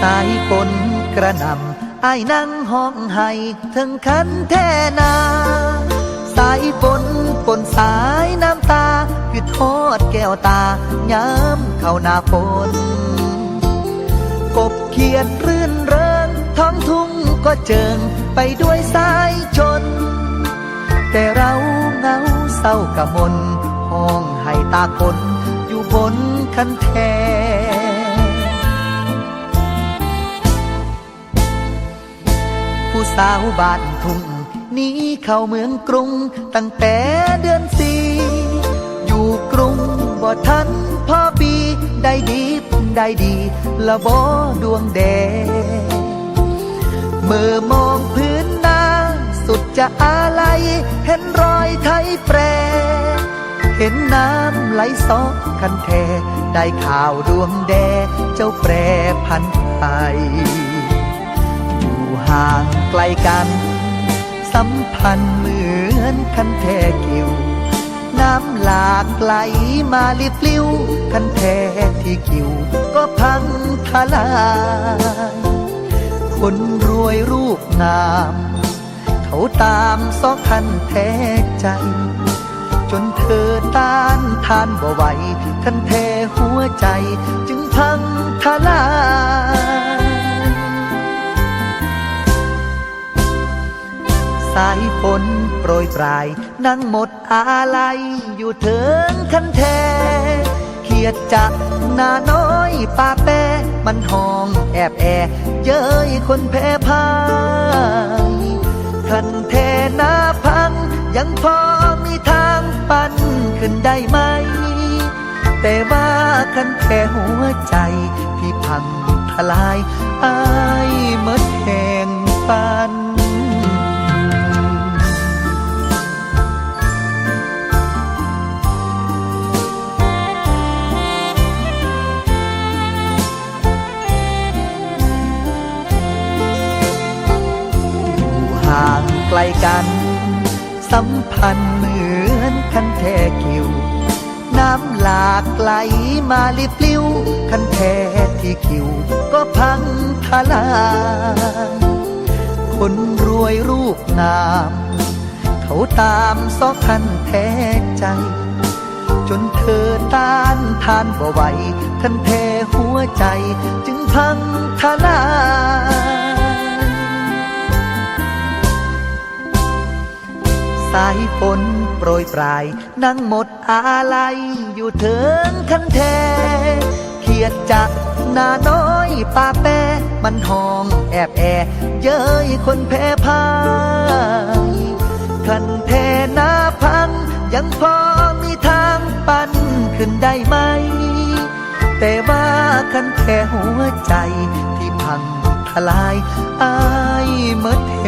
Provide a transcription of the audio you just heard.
สายฝนกระหนำไอ้นั่งห้องไห้ถึงคันแท่นา สายฝนปนสายน้ำตาคือทอดแก้วตาย้ำเข้าหน้าฝน กบเขียดรื่นเริงท้องทุ่งก็เจิงไปด้วยสายชน แต่เราเงาเศร้ากะมนห้องให้ตาคนอยู่บนคันแท สาวบ้านทุ่งหนีเข้าเมืองกรุง ตั้งแต่เดือนสี่อยู่กรุงบ่ทันพ่อปี ได้ดีได้ดีละบ่ดวงแดงเมื่อมองพื้นน้าสุดจะอาลัยเห็นรอยไทยแปร เห็นน้ำไหลซอกคันแท ได้ข่าวดวงแด เจ้าแปรพันไปอยู่ ห่างไกลกัน สัมพันธ์เหมือนคันแทกิว น้ำหลากไหลมาลิบลิ้ว คันแทที่กิว ก็พังทลายคนรวยรูปงาม เขาตามซอกคันแทใจ จนเธอต้านทานบ่ไหวคันแทหัวใจ จึงพังทลายายฝนโปรยปลาย นั่งหมดอาลัยอยู่เถิงคันแทเขียดจักหน้าน้อยปาแปมันห้องแอบแอเย้ยคนแพ้พายคันแทหน้าพัง ยังพอมีทางปั้นขึ้นได้ไหม แต่ว่าคันแค่หัวใจที่พังทลายอายเมื่อแห่งปัน ลกัน สัมพันธ์เหมือนคันแทกิว น้ำหลากไหลมาลิบลิว คันแทที่คิว ก็พังทลายคนรวยรูปงาม เขาตามซอกคันแท้ใจ จนเธอต้านทานบ่ไหวคันแทหัวใจจึงพังทลายายฝนโปรยปลาย นั่งหมดอาลัยอยู่เถิงคันแทเขียดจักหน้าน้อยปาแปมันห้องแอบแอเย้ยคนแพ้พายคันแทหน้าพัง ยังพอมีทางปันขึ้นได้ไหม แต่ว่าคันแค่หัวใจที่พังทลายอายเมื่อแท